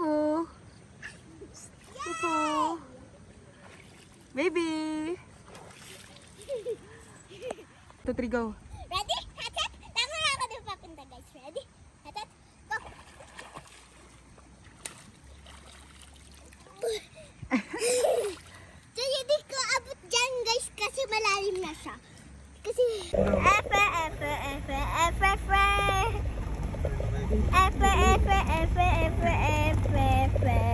Kuko. Kuko. Baby. Two, three, go. Ready? Hatat? Tama na ako ng papunta, guys. Ready? Hatat? Go! so, hindi ko abot dyan, guys, kasi malalim na siya. Kasi... Efe, efe, efe, efe, efe. Efe, efe, efe, efe, efe, Bye.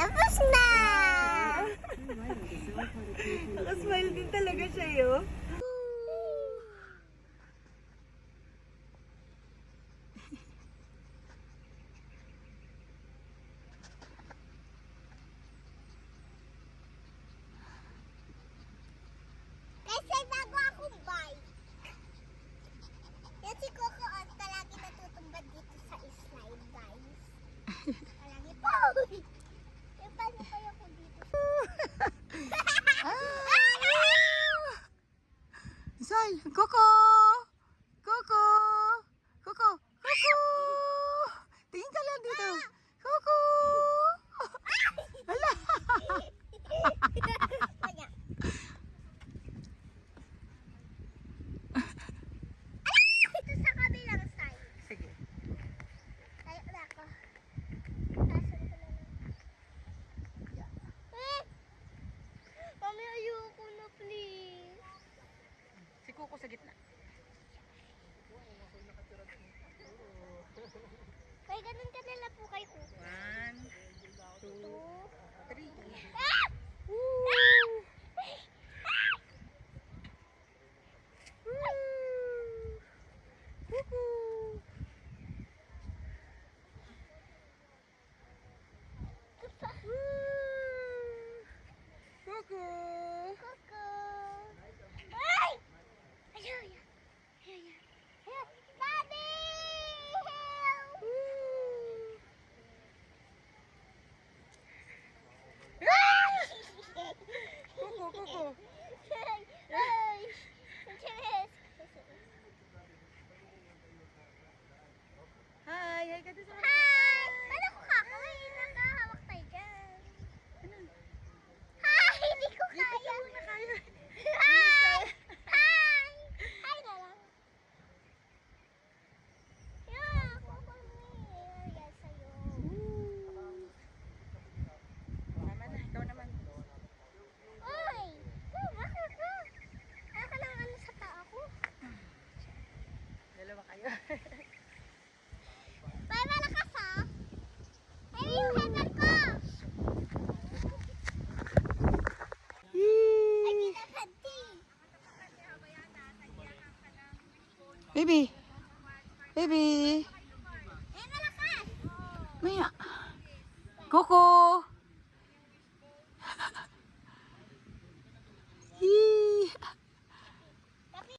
Tapos na! Nakasmile din talaga siya, yo. Kasi bago akong bike. Yan si Coco on palagi natutumbad dito sa slide, guys. Palagi po! Eh, paano kaya ko dito? Isay, Coco! Coco! Coco! Coco! Tingin ka lang dito. Coco! Hala! Kanya. Ito sa kabilang side. Sige. Tayo na ako. Tasan ko na lang. Eh! Mami, ayoko na, please. Si Coco sa gitna. Hi! Paano ko kakain? Nakahawak tayo dyan. Hi! Hindi ko kaya. Hi! Hi! Hi na lang. Yeah, kukunin. Yan sa'yo. Tama na, ikaw naman. Oy! Oh, bakit ka? Ano ka lang ano sa ko? Dalawa kayo. Baby! Baby! Malakas! Maya! Coco!